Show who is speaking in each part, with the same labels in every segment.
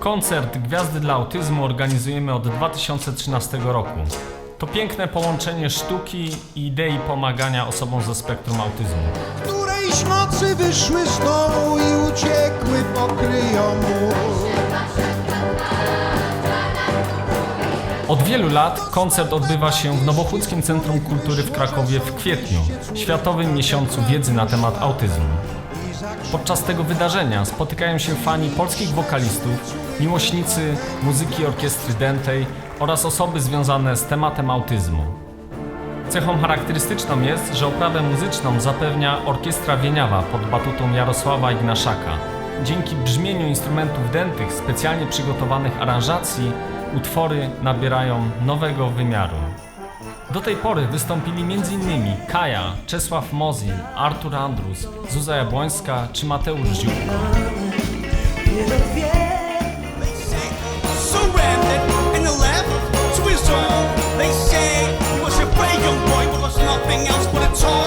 Speaker 1: Koncert Gwiazdy dla Autyzmu organizujemy od 2013 roku. To piękne połączenie sztuki i idei pomagania osobom ze spektrum autyzmu.
Speaker 2: Którejś nocy wyszły z domu i uciekły pokryją mu.
Speaker 1: Od wielu lat koncert odbywa się w Nowochódzkim Centrum Kultury w Krakowie w kwietniu, Światowym Miesiącu Wiedzy na temat autyzmu. Podczas tego wydarzenia spotykają się fani polskich wokalistów, miłośnicy muzyki orkiestry dętej oraz osoby związane z tematem autyzmu. Cechą charakterystyczną jest, że oprawę muzyczną zapewnia orkiestra Wieniawa pod batutą Jarosława Ignaszaka. Dzięki brzmieniu instrumentów dętych specjalnie przygotowanych aranżacji utwory nabierają nowego wymiaru. Do tej pory wystąpili m.in. Kaja, Czesław Mozin, Artur Andrus, Zuza Jabłońska czy Mateusz Ziół.
Speaker 3: surrendered and the left to his own. They say young boy, but nothing else but a toy.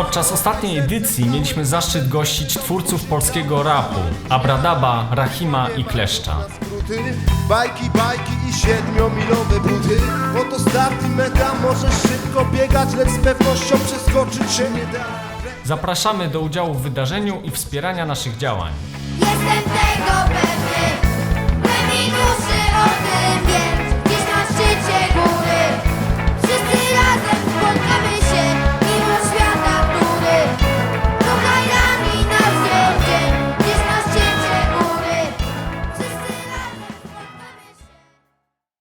Speaker 1: Podczas ostatniej edycji mieliśmy zaszczyt gościć twórców polskiego rapu Abradaba, Rahima i Kleszcza.
Speaker 2: Bajki, bajki i siedmiomilowe buty. Meta, możesz szybko biegać, lecz z pewnością przeskoczyć się nie da.
Speaker 1: Zapraszamy do udziału w wydarzeniu i wspierania naszych działań.
Speaker 4: Jestem tego pewny,